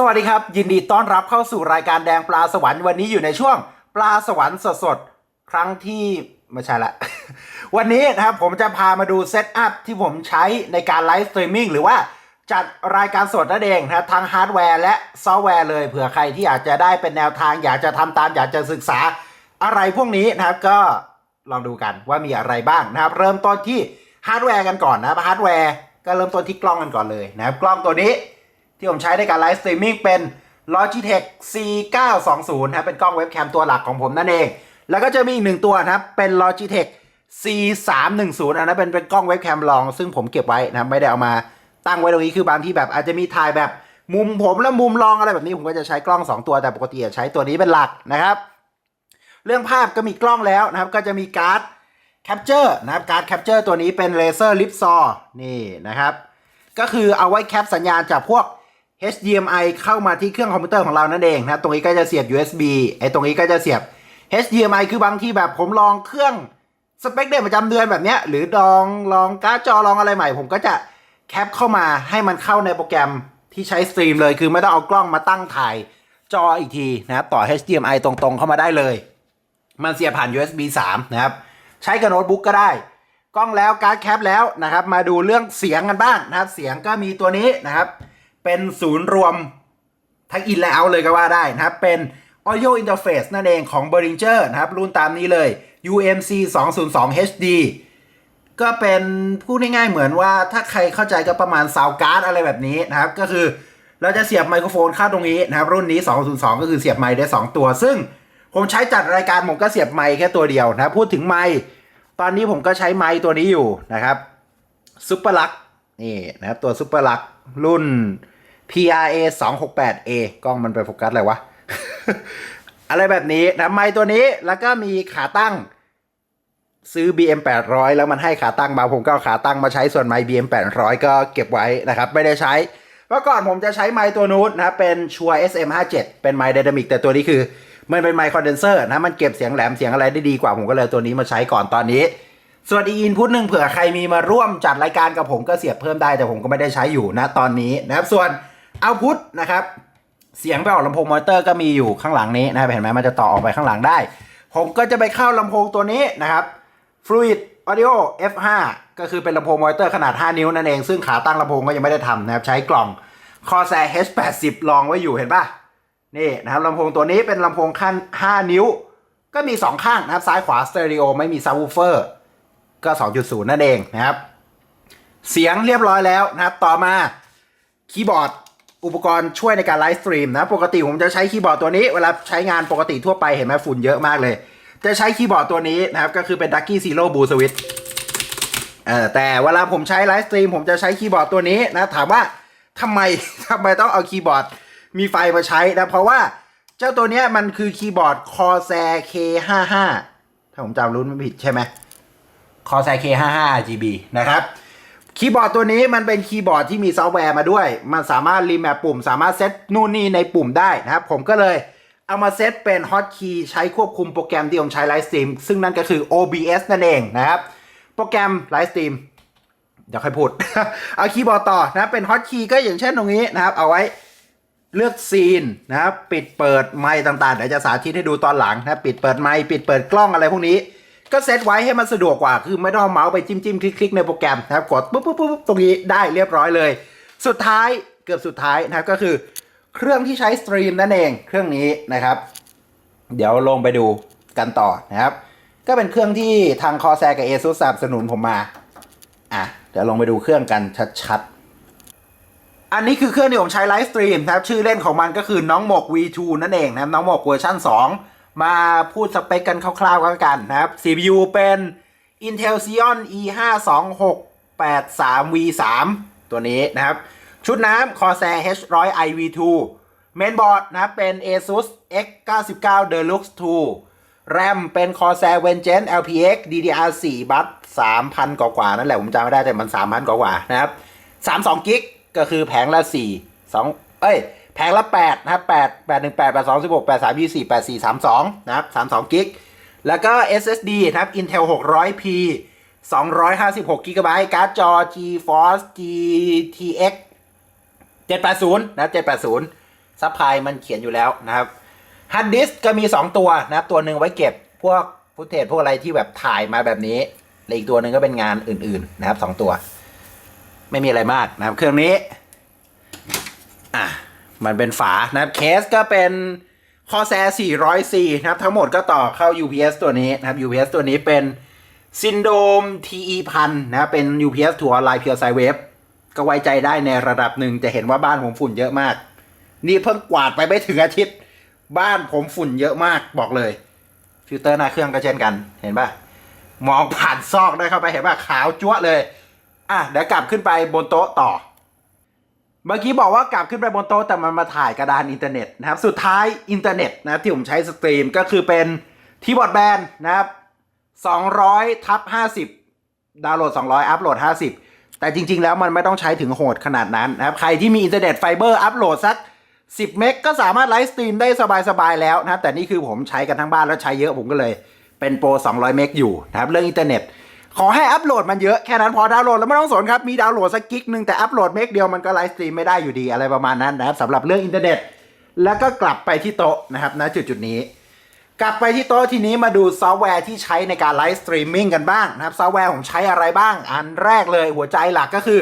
สวัสดีครับ ยินดีต้อนรับเข้าสู่รายการแดงปลาสวรรค์วันนี้อยู่ในช่วงปลาสวรรค์สดๆ ครั้งที่ไม่ใช่ละ วันนี้นะครับผมจะพามาดูเซตอัพที่ผมใช้ในการไลฟ์สตรีมมิ่งหรือว่าจัดรายการสดนั่นเองนะครับทั้งฮาร์ดแวร์และซอฟต์แวร์เลยเผื่อใครที่อยากจะได้เป็นแนวทาง อยากจะทำตามอยากจะศึกษาอะไรพวกนี้นะครับก็ลองดูกันว่ามีอะไรบ้างนะครับ เริ่มต้นที่ฮาร์ดแวร์กันก่อนนะฮาร์ดแวร์ก็เริ่มต้นที่กล้องกันก่อนเลยนะครับกล้องตัวนี้ ที่ผมใช้ในการไลฟ์สตรีมมิ่งเป็น Logitech C920 นะครับเป็นกล้องเว็บแคมตัวหลักของผมนั่นเอง แล้วก็จะมีอีกหนึ่งตัวนะครับ เป็น Logitech C310 อันนั้นเป็นเป็นกล้องเว็บแคมรอง ซึ่งผมเก็บไว้นะครับไม่ได้เอามาตั้งไว้ตรงนี้คือบางที่แบบอาจจะมีถ่ายแบบมุมผมและมุมรองอะไรแบบนี้ผมก็จะใช้กล้อง 2 ตัวแต่ปกติจะใช้ตัวนี้เป็นหลักนะครับ เรื่องภาพก็มีกล้องแล้วนะครับ ก็จะมีการ์ดแคปเจอร์นะครับการ์ดแคปเจอร์ตัวนี้เป็นเลเซอร์ลิปซอนี่นะครับ ก็คือเอาไว้แคปสัญญาณจากพวก HDMI เข้ามาที่เครื่องคอมพิวเตอร์ของเรานั่นเองนะตรงนี้ก็จะเสียบ USB ไอ้ตรงนี้ก็จะเสียบ HDMI คือบางที่แบบผมลองเครื่องสเปคเดตประจำเดือนแบบเนี้ยหรือลองลองการ์ดจอลองอะไรใหม่ ผมก็จะแคปเข้ามาให้มันเข้าในโปรแกรมที่ใช้สตรีมเลยคือไม่ต้องเอากล้องมาตั้งถ่ายจออีกทีนะครับต่อ HDMI ตรงๆเข้ามาได้เลย มันเสียบผ่าน USB 3 นะครับ ใช้กับโน้ตบุ๊กก็ได้ กล้องแล้วการ์ดแคปแล้วนะครับ มาดูเรื่องเสียงกันบ้างนะครับ เสียงก็มีตัวนี้นะครับ เป็นศูนย์รวมทั้งอินและเอาเลยก็ว่าได้นะครับ เป็น Audio Interface นั่นเองของ b e r i n g e r นะครับ รุ่นตามนี้เลย UMC 202 HD ก็เป็นพูดง่ายๆเหมือนว่าถ้าใครเข้าใจก็ประมาณซาวการ์ดอะไรแบบนี้นะครับ ก็คือเราจะเสียบไมโครโฟนเข้าตรงนี้นะครับ รุ่นนี้ 202 ก็คือเสียบไมค์ได้ 2 ตัว ซึ่งผมใช้จัดรายการผมก็เสียบไมค์แค่ตัวเดียวนะครับพูดถึงไมค์ตอนนี้ผมก็ใช้ไมค์ตัวนี้อยู่นะครับซุปเปอร์ลักนี่นะครับตัวซุปเปอร์ลักรุ่น PRA 268A กล้องมันไปโฟกัสอะไรวะ อะไรแบบนี้นะไมค์ตัวนี้แล้วก็มีขาตั้งซื้อ BM 800 แล้วมันให้ขาตั้งมาผมก็เอาขาตั้งมาใช้ส่วนไมค์ BM 800 ก็เก็บไว้นะครับ ไม่ได้ใช้เมื่อก่อนผมจะใช้ไมค์ตัวนู้นนะเป็นชัว SM 57เป็นไมค์ไดนามิกแต่ตัวนี้คือ มันเป็นไมค์คอนเดนเซอร์นะมันเก็บเสียงแหลมเสียงอะไรได้ดีกว่าผมก็เลยตัวนี้มาใช้ก่อนตอนนี้ ส่วนอีกอินพุตหนึ่งเผื่อใครมีมาร่วมจัดรายการกับผมก็เสียบเพิ่มได้แต่ผมก็ไม่ได้ใช้อยู่นะตอนนี้นะครับส่วน เอาพุตนะครับ เสียงไปออกลำโพงมอนิเตอร์ก็มีอยู่ข้างหลังนี้นะครับเห็นไหมมันจะต่อออกไปข้างหลังได้ ผมก็จะไปเข้าลำโพงตัวนี้นะครับ Fluid Audio F5 ก็คือเป็นลำโพงมอนิเตอร์ขนาด 5 นิ้วนั่นเอง ซึ่งขาตั้งลำโพงก็ยังไม่ได้ทำนะครับ ใช้กล่อง Corsair H80 ลองไว้อยู่เห็นปะนี่นะครับลำโพงตัวนี้เป็นลำโพงขั้น 5 นิ้ว ก็มี 2 ข้างนะครับ ซ้ายขวาสเตอริโอไม่มีซับวูเฟอร์ก็ 2.0 นั่นเองนะครับ เสียงเรียบร้อยแล้วนะครับ ต่อมาคีย์บอร์ด อุปกรณ์ช่วยในการไลฟ์สตรีมนะ ปกติผมจะใช้คีย์บอร์ดตัวนี้ เวลาใช้งานปกติทั่วไปเห็นไหมฝุ่นเยอะมากเลย จะใช้คีย์บอร์ดตัวนี้นะครับ ก็คือเป็น Ducky Zero Blue Switch เออแต่เวลาผมใช้ไลฟ์สตรีมผมจะใช้คีย์บอร์ดตัวนี้นะ ถามว่าทำไมทำไมต้องเอาคีย์บอร์ดมีไฟมาใช้นะ เพราะว่าเจ้าตัวเนี้ยมันคือคีย์บอร์ด Corsair K55 ถ้าผมจำรุ่นไม่ผิดใช่ไหม Corsair K55 RGB นะครับ คีย์บอร์ดตัวนี้มันเป็นคีย์บอร์ดที่มีซอฟต์แวร์มาด้วย มันสามารถรีแมปปุ่ม สามารถเซตนู่นนี่ในปุ่มได้นะครับ ผมก็เลยเอามาเซตเป็นฮอตคีย์ใช้ควบคุมโปรแกรมที่ผมใช้ไลฟ์สตรีมซึ่งนั่นก็คือ OBS นั่นเองนะครับ โปรแกรมไลฟ์สตรีมเดี๋ยวค่อยพูด เอาคีย์บอร์ดต่อนะเป็นฮอตคีย์ก็อย่างเช่นตรงนี้นะครับ เอาไว้เลือกซีนนะครับ ปิดเปิดไมค์ต่างๆ เดี๋ยวจะสาธิตให้ดูตอนหลังนะ ปิดเปิดไมค์ปิดเปิดกล้องอะไรพวกนี้ ก็เซตไว้ให้มันสะดวกกว่า คือไม่ต้องเอาเมาส์ไปจิ้มจิ้มคลิกคลิกในโปรแกรมนะครับ กดปุ๊บปุ๊บปุ๊บตรงนี้ได้เรียบร้อยเลย สุดท้ายเกือบสุดท้ายนะครับก็คือ เครื่องที่ใช้สตรีมนั่นเองเครื่องนี้นะครับ เดี๋ยวลงไปดูกันต่อนะครับ ก็เป็นเครื่องที่ทางคอแซกับ ASUS สนับสนุนผมมาอะเดี๋ยวลงไปดูเครื่องกันชัดๆ อันนี้คือเครื่องที่ผมใช้ไลฟ์สตรีมนะครับ ชื่อเล่นของมันก็คือน้องหมก V2 นั่นเองนะครับ น้องหมกเวอร์ชัน2 มาพูดสเปคกันคร่าวๆกันกันนะครับ CPU เป็น Intel Xeon E52683V3 ตัวนี้นะครับ ชุดน้ำ Corsair H100i V2 เมนบอร์ดนะเป็น ASUS X99 Deluxe 2แรมเป็น Corsair Vengeance LPX DDR4 บัต3,000 กว่าๆนั่นแหละผมจำไม่ได้แต่มัน 3,000 กว่าๆนะครับ 32กิกก็คือแผงละ 4 2 เอ้ย แผงละ8นะครับ8 8 1 8 8 2 16 8 3 24 8 4 32นะครับ32กิกแล้วก็ SSD นะครับ Intel 600p 256 GB การ์ดจอ GeForce GTX 780นะครับ780 ซับพลายมันเขียนอยู่แล้วนะครับฮาร์ดดิสก็มี 2 ตัวนะครับ ตัวหนึ่งไว้เก็บพวกฟุตเทจพวกอะไรที่แบบถ่ายมาแบบนี้และอีกตัวหนึ่งก็เป็นงานอื่น ๆ นะครับสองตัว ไม่มีอะไรมากนะครับ เครื่องนี้ อะ มันเป็นฝานะครับเคสก็เป็นคอแซ 400C นะครับ ทั้งหมดก็ต่อเข้า UPS ตัวนี้นะครับ UPS ตัวนี้เป็นซินโดม TE พันนะเป็น UPS ถัวไลน์เพียวไซเวฟก็ไว้ใจได้ในระดับหนึ่งจะเห็นว่าบ้านผมฝุ่นเยอะมาก นี่เพิ่งกวาดไปไม่ถึงอาทิตย์ บ้านผมฝุ่นเยอะมากบอกเลย ฟิลเตอร์หน้าเครื่องก็เช่นกัน เห็นป่ะมองผ่านซอกได้เข้าไปเห็นป่ะขาวจั๊วะเลย อะเดี๋ยวกลับขึ้นไปบนโต๊ะต่อ เมื่อกี้บอกว่ากลับขึ้นไปบนโต๊ะแต่มันมาถ่ายกระดานอินเทอร์เน็ตนะครับสุดท้ายอินเทอร์เน็ตนะครับที่ผมใช้สตรีมก็คือเป็นที่บอร์ดแบนนะครับ200ทับ50 ดาวน์โหลด 200 อัพโหลด 50 แต่จริง ๆ แล้วมันไม่ต้องใช้ถึงโหดขนาดนั้นนะครับใครที่มีอินเทอร์เน็ตไฟเบอร์อัพโหลดสัก 10 เมกก็สามารถไลฟ์สตรีมได้สบาย ๆ แล้วนะครับแต่นี่คือผมใช้กันทั้งบ้านแล้วใช้เยอะผมก็เลยเป็นโปร 200 เมกอยู่นะครับเรื่องอินเทอร์เน็ต ขอให้อัพโหลดมันเยอะแค่นั้นพอดาวน์โหลดแล้วไม่ต้องสนครับ มีดาวน์โหลดสักกิกหนึ่งแต่อัพโหลดเมกเดียวมันก็ไลฟ์สตรีมไม่ได้อยู่ดีอะไรประมาณนั้นนะครับสำหรับเรื่องอินเทอร์เน็ต แล้วก็กลับไปที่โต๊ะนะครับณจุดจุดนี้ กลับไปที่โต๊ะทีนี้มาดูซอฟต์แวร์ที่ใช้ในการไลฟ์สตรีมมิ่งกันบ้างนะครับซอฟต์แวร์ผมใช้อะไรบ้าง อันแรกเลยหัวใจหลักก็คือ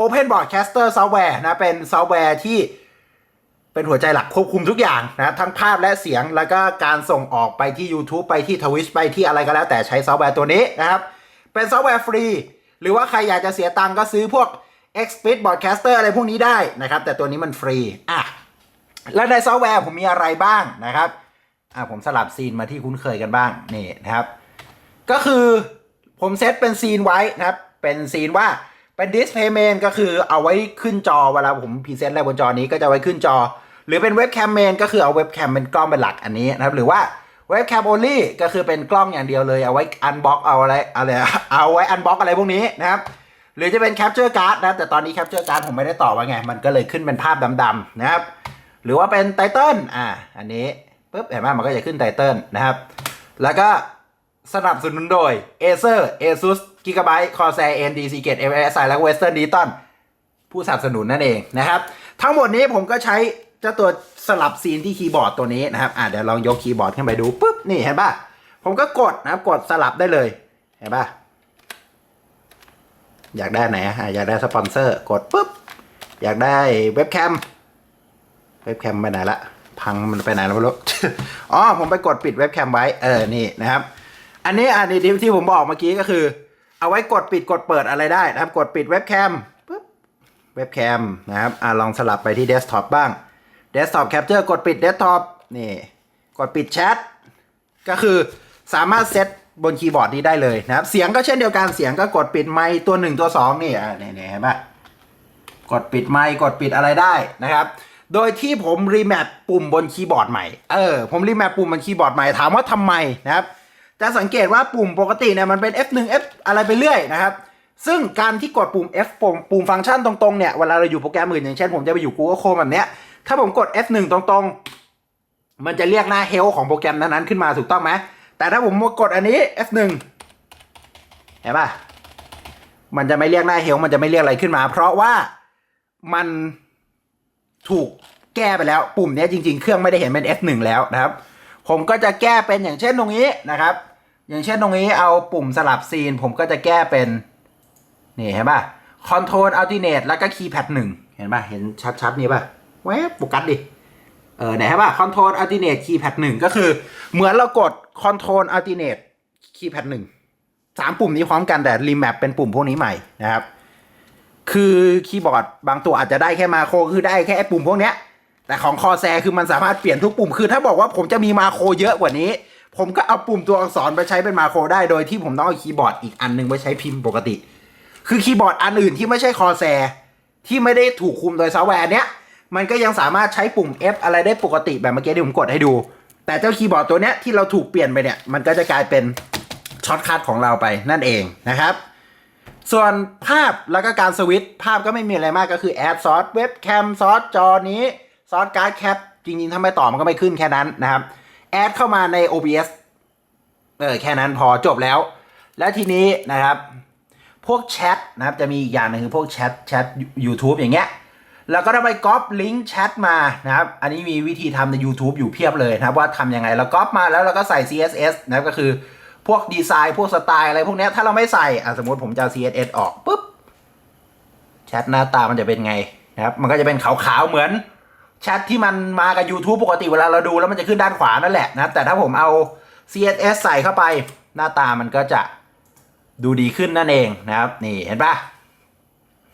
Open Broadcaster Software นะเป็นซอฟต์แวร์ที่เป็นหัวใจหลักควบคุมทุกอย่างนะครับทั้งภาพและเสียงแล้วก็การส่งออกไปที่ YouTube ไปที่ Twitch ไปที่อะไรก็แล้วแต่ใช้ซอฟต์แวร์ตัวนี้นะครับ เป็นซอฟต์แวร์ฟรี หรือว่าใครอยากจะเสียตังก็ซื้อพวก Xsplit Broadcaster อะไรพวกนี้ได้นะครับ แต่ตัวนี้มันฟรีอะแล้วในซอฟต์แวร์ผมมีอะไรบ้างนะครับอะผมสลับซีนมาที่คุ้นเคยกันบ้างนี่นะครับ ก็คือผมเซตเป็นซีนไว้นะครับ เป็นซีนว่าเป็นดิสเพย์เมนก็คือเอาไว้ขึ้นจอเวลาผมพรีเซนต์อะไรบนจอนี้ก็จะไว้ขึ้นจอ หรือเป็นเว็บแคมเมนก็คือเอาเว็บแคมเป็นกล้องเป็นหลักอันนี้นะครับ หรือว่า เว็บแคมโอลี่ก็คือเป็นกล้องอย่างเดียวเลย เอาไว้อันบ็อกเอาอะไรอะไรเอาไว้อันบ็อกอะไรพวกนี้นะครับ หรือจะเป็นแคปเจอร์การ์ดนะแต่ตอนนี้แคปเจอร์การ์ดผมไม่ได้ต่อไว้ไง มันก็เลยขึ้นเป็นภาพดำๆนะครับ หรือว่าเป็นไตเติลอ่าอันนี้ปุ๊บเห็นไหมมันก็จะขึ้นไตเติลนะครับ แล้วก็สนับสนุนโดย Acer Asus Gigabyte Corsair AMD Seagate MSI และ Western Digital ผู้สนับสนุนนั่นเองนะครับ ทั้งหมดนี้ผมก็ใช้ เจ้าตัวสลับซีนที่คีย์บอร์ดตัวนี้นะครับอะเดี๋ยวลองยกคีย์บอร์ดขึ้นไปดูปุ๊บนี่เห็นป่ะผมก็กดนะครับกดสลับได้เลยเห็นป่ะอยากได้ไหนอะอยากได้สปอนเซอร์กดปุ๊บอยากได้เว็บแคมเว็บแคมไปไหนละพังมันไปไหนแล้วไม่รู้อ๋อผมไปกดปิดเว็บแคมไว้เออนี่นะครับ อันนี้อันนี้ที่ผมบอกเมื่อกี้ก็คือ เอาไว้กดปิดกดเปิดอะไรได้นะครับ กดปิดเว็บแคมปุ๊บเว็บแคมนะครับอ่าลองสลับไปที่เดสก์ท็อปบ้าง เดสก์ท็อปแคปเจอร์กดปิดเดสก์ท็อปนี่กดปิดแชทก็คือสามารถเซตบนคีย์บอร์ดนี้ได้เลยนะครับ เสียงก็เช่นเดียวกันเสียงก็กดปิดไมค์ตัวหนึ่งตัวสองนี่อ่าเนี่เห็นปะกดปิดไมค์กดปิดอะไรได้นะครับ โดยที่ผมรีแมปปุ่มบนคีย์บอร์ดใหม่เออผมรีแมปปุ่มบนคีย์บอร์ดใหม่ถามว่าทำไมนะครับ จะสังเกตว่าปุ่มปกติเนี่ยมันเป็น F1 F อะไรไปเรื่อยนะครับ ซึ่งการที่กดปุ่ม F ปุ่มปุ่มฟังก์ชันตรงๆเนี่ยเวลาเราอยู่โปรแกรมอื่นอย่างเช่นผมจะไปอยู่ Google Chrome แบบเนี้ย ถ้าผมกด F1 ตรงๆ มันจะเรียกหน้า Help ของโปรแกรมนั้นๆขึ้นมาถูกต้องไหม แต่ถ้าผมกดอันนี้ F1 เห็นปะมันจะไม่เรียกหน้า Help มันจะไม่เรียกอะไรขึ้นมา เพราะว่ามันถูกแก้ไปแล้ว ปุ่มนี้จริงๆ เครื่องไม่ได้เห็นเป็น F1 แล้วนะครับ ผมก็จะแก้เป็นอย่างเช่นตรงนี้นะครับ อย่างเช่นตรงนี้เอาปุ่มสลับซีน ผมก็จะแก้เป็นนี่เห็นป่ะ Control Alternate แล้วก็ Keypad หนึ่งเห็นป่ะ เห็นชัดๆ นี่ป่ะ แวบโฟกัสดิเออไหนเห็นป่ะ Control Alternate Keypad หนึ่งก็คือ เหมือนเรากด Control Alternate Keypad หนึ่งสามปุ่มนี้พร้อมกันแต่รีแมปเป็นปุ่มพวกนี้ใหม่นะครับ คือคีย์บอร์ดบางตัวอาจจะได้แค่มาโครคือได้แค่ปุ่มพวกเนี้ย แต่ของคอแซคือมันสามารถเปลี่ยนทุกปุ่มคือถ้าบอกว่าผมจะมีมาโครเยอะกว่านี้ ผมก็เอาปุ่มตัวอักษรไปใช้เป็นมาโครได้โดยที่ผมต้องเอาคีย์บอร์ดอีกอันหนึงไว้ใช้พิมพ์ปกติ คือคีย์บอร์ดอันอื่นที่ไม่ใช่คอแซที่ไม่ได้ถูกคุมโดยซอฟต์แวร์เนี้ย มันก็ยังสามารถใช้ปุ่ม F อะไรได้ปกติแบบเมื่อกี้ที่ผมกดให้ดู แต่เจ้าคีย์บอร์ดตัวเนี้ยที่เราถูกเปลี่ยนไปเนี่ย มันก็จะกลายเป็นช็อตคัทของเราไปนั่นเองนะครับ ส่วนภาพแล้วก็การสวิตช์ภาพก็ไม่มีอะไรมากก็คือแอดซอสเว็บแคมซอสจอนี้ซอสการ์ดแคปจริงๆ ถ้าไม่ต่อมันก็ไม่ขึ้นแค่นั้นนะครับแอดเข้ามาใน OBS เออแค่นั้นพอจบแล้ว แล้วทีนี้นะครับ พวกแชทนะครับจะมีอีกอย่างหนึงคือพวกแชทแชท YouTube อย่างเงี้ย แล้วก็ได้ไปก๊อปลิงก์แชทมานะครับ อันนี้มีวิธีทำใน YouTube อยู่เพียบเลยนะครับ ว่าทำยังไงแล้วก๊อปมาแล้วเราก็ใส่ CSS นะครับก็คือพวกดีไซน์พวกสไตล์อะไรพวกนี้ถ้าเราไม่ใส่อะสมมติผมจะเอา CSS ออกปุ๊บแชทหน้าตามันจะเป็นไงนะครับ มันก็จะเป็นขาวๆเหมือนแชทที่มันมากับ YouTube ปกติเวลาเราดูแล้วมันจะขึ้นด้านขวานั่นแหละนะแต่ถ้าผมเอา CSS ใส่เข้าไป หน้าตามันก็จะดูดีขึ้นนั่นเองนะครับ นี่เห็นปะ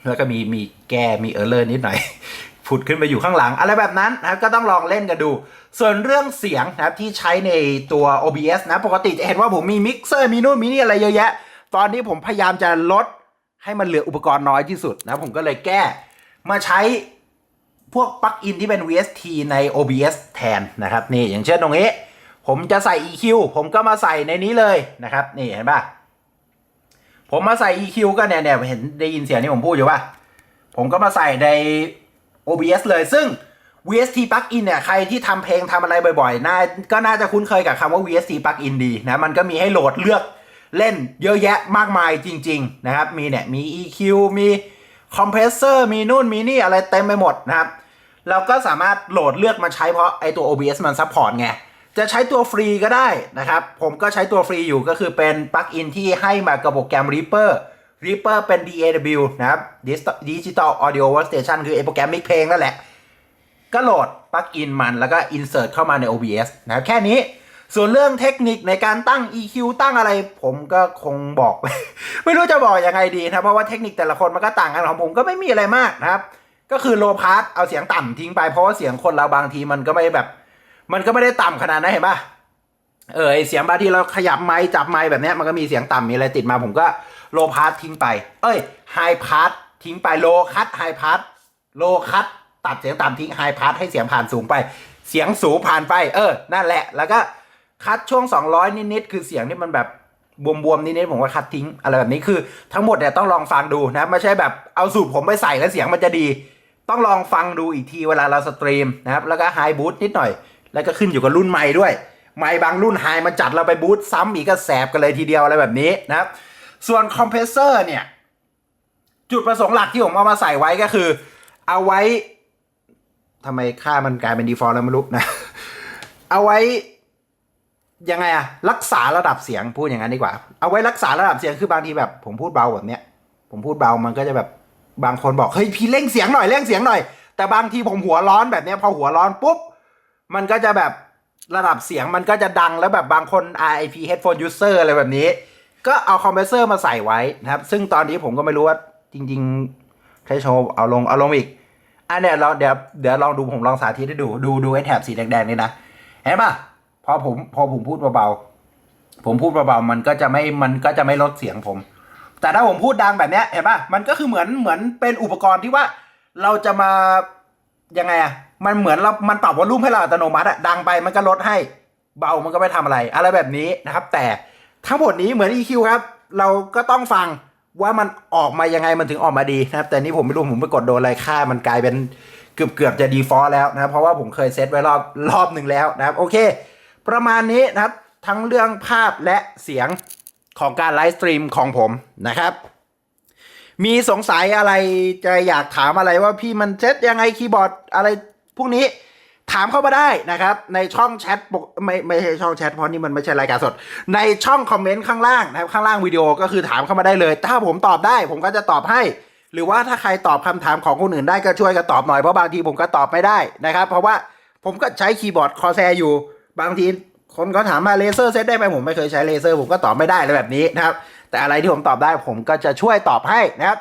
แล้วก็มีมีแก้มีเออร์เลอร์นิดหน่อยผุดขึ้นไปอยู่ข้างหลัง อะไรแบบนั้นนะครับก็ต้องลองเล่นกันดู ส่วนเรื่องเสียงนะครับที่ใช้ในตัว OBS นะ ปกติจะเห็นว่าผมมีมิกเซอร์มีนู่นมีนี่อะไรเยอะแยะ ตอนนี้ผมพยายามจะลดให้มันเหลืออุปกรณ์น้อยที่สุดนะผมก็เลยแก้มาใช้พวกปลั๊กอินที่เป็น VST ใน OBS แทนนะครับนี่อย่างเช่นตรงนี้ ผมจะใส่ EQ ผมก็มาใส่ในนี้เลยนะครับ นี่เห็นปะ ผมมาใส่ EQ ก็เนี่ยเนี่ยเห็นได้ยินเสียงที่ผมพูดอยู่ป่ะ ผมก็มาใส่ใน OBS เลยซึ่ง VST plugin เนี่ยใครที่ทำเพลงทำอะไรบ่อยๆน่าก็น่าจะคุ้นเคยกับคำว่า VST plugin ดีนะ มันก็มีให้โหลดเลือกเล่นเยอะแยะมากมายจริง ๆ นะครับ มีเนี่ยมี EQ มีคอมเพรสเซอร์มีนู่นมีนี่อะไรเต็มไปหมดนะครับ เราก็สามารถโหลดเลือกมาใช้เพราะไอตัว OBS มันซัพพอร์ตไง จะใช้ตัวฟรีก็ได้นะครับ ผมก็ใช้ตัวฟรีอยู่ก็คือเป็นปลั๊กอินที่ให้มากับโปรแกรม Reaper Reaper เป็น DAW นะครับ Digital Audio Workstation คือไอโปรแกรมมิกเพลงนั่นแหละ ก็โหลดปลั๊กอินมันแล้วก็ insert เข้ามาใน OBS นะครับแค่นี้ส่วนเรื่องเทคนิคในการตั้ง EQ ตั้งอะไร ผมก็คงบอก ไม่รู้จะบอกยังไงดีนะเพราะว่าเทคนิคแต่ละคนมันก็ต่างกันของผมก็ไม่มีอะไรมากนะครับ ก็คือโลพาร์ตเอาเสียงต่ำทิ้งไปเพราะว่าเสียงคนเราบางทีมันก็ไม่แบบ มันก็ไม่ได้ต่ำขนาดนั้นเห็นปะเออไอเสียงบางที่เราขยับไม้จับไม้แบบนี้มันก็มีเสียงต่ำมีอะไรติดมาผมก็โลพาร์ตทิ้งไป เอ้ยไฮพาร์ตทิ้งไปโลคัตไฮพาร์ตโลคัตตัดเสียงต่ำทิ้งไฮพาร์ตให้เสียงผ่านสูงไป เสียงสูงผ่านไป เออ นั่นแหละ แล้วก็คัดช่วง 200 นิดๆคือเสียงที่มันแบบบวมๆนิดๆผมก็คัดทิ้งอะไรแบบนี้คือทั้งหมดเนี่ยต้องลองฟังดูนะไม่ใช่แบบเอาสูตรผมไปใส่แล้วเสียงมันจะดี ต้องลองฟังดูอีกทีเวลาเราสตรีมนะครับแล้วก็ไฮบูทนิดหน่อย แล้วก็ขึ้นอยู่กับรุ่นใหม่ด้วย ไมค์บางรุ่นไฮมันจัดเราไปบูทซ้ำอีกก็แสบกันเลยทีเดียวอะไรแบบนี้นะครับ ส่วนคอมเพรสเซอร์เนี่ย จุดประสงค์หลักที่ผมเอามาใส่ไว้ก็คือ เอาไว้ทำไมค่ามันกลายเป็น default แล้วไม่รู้นะ เอาไว้ยังไงอะรักษาระดับเสียงพูดอย่างนั้นดีกว่า เอาไว้รักษาระดับเสียงคือบางทีแบบ ผมพูดเบาแบบเนี้ย ผมพูดเบามันก็จะแบบบางคนบอกเฮ้ยพี่เร่งเสียงหน่อยเร่งเสียงหน่อย แต่บางทีผมหัวร้อนแบบเนี้ยพอหัวร้อนปุ๊บ มันก็จะแบบระดับเสียงมันก็จะดังแล้วแบบบางคน RIP headphone user อะไรแบบนี้ ก็เอาคอมเพรสเซอร์มาใส่ไว้นะครับ ซึ่งตอนนี้ผมก็ไม่รู้ว่าจริงๆใช้โชว์เอาลงเอาลงอีกอันเนี้ยเราเดี๋ยวเดี๋ยวลองดูผมลองสาธิตให้ดูดูดูไอ้แถบสีแดงๆนี่นะ เห็นปะพอผมพอผมพูดเบาๆผมพูดเบาๆมันก็จะไม่มันก็จะไม่ลดเสียงผม แต่ถ้าผมพูดดังแบบเนี้ยเห็นปะมันก็คือเหมือนเหมือนเป็นอุปกรณ์ที่ว่าเราจะมา ยังไงอะมันเหมือนเรา มันปรับวอลลุ่มให้เราอัตโนมัติอะดังไปมันก็ลดให้ เบามันก็ไม่ทำอะไร อะไรแบบนี้นะครับ แต่ทั้งหมดนี้เหมือน EQ ครับ เราก็ต้องฟังว่ามันออกมายังไงมันถึงออกมาดีนะครับ แต่นี่ผมไม่รู้ผมไปกดโดนอะไรค่า มันกลายเป็นเกือบเกือบจะดีฟอลแล้วนะครับเพราะว่าผมเคยเซตไว้รอบรอบหนึ่งแล้วนะครับ โอเค ประมาณนี้นะครับ ทั้งเรื่องภาพและเสียงของการไลฟ์สตรีมของผมนะครับ มีสงสัยอะไรจะอยากถามอะไรว่าพี่มันเซตยังไงคีย์บอร์ดอะไรพวกนี้ถามเข้ามาได้นะครับ ในช่องแชทปกไม่ไม่ใช่ช่องแชทเพราะนี่มันไม่ใช่รายการสด ในช่องคอมเมนต์ข้างล่างนะครับข้างล่างวิดีโอก็คือถามเข้ามาได้เลย ถ้าผมตอบได้ผมก็จะตอบให้ หรือว่าถ้าใครตอบคำถามของคนอื่นได้ก็ช่วยกันตอบหน่อยเพราะบางทีผมก็ตอบไม่ได้นะครับ เพราะว่าผมก็ใช้คีย์บอร์ดคอแซอยู่บางที คนเขาถามมาเลเซอร์เซตได้ไหมผมไม่เคยใช้เลเซอร์ผมก็ตอบไม่ได้เลยแบบนี้นะครับ แต่อะไรที่ผมตอบได้ผมก็จะช่วยตอบให้นะครับ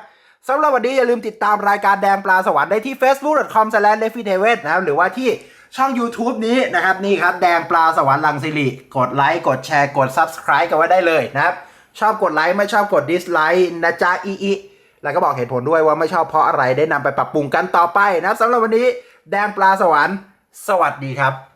สำหรับวันนี้อย่าลืมติดตามรายการแดงปลาสวรรค์ได้ที่ facebook.com s l a s h l e f i t e v e นะครับหรือว่าที่ช่อง YouTube นี้นะครับนี่ครับแดงปลาสวรรค์ลังสิริกดไลค์กดแชร์กด subscribe กันไว้ได้เลยนะครับชอบกดไลค์ไม่ชอบกด dislike นะจ๊ะอีอีแล้วก็บอกเหตุผลด้วยว่าไม่ชอบเพราะอะไรได้นำไปปรับปรุงกันต่อไปนะครับสำหรับวันนี้แดงปลาสวรรค์ สวัสดีครับ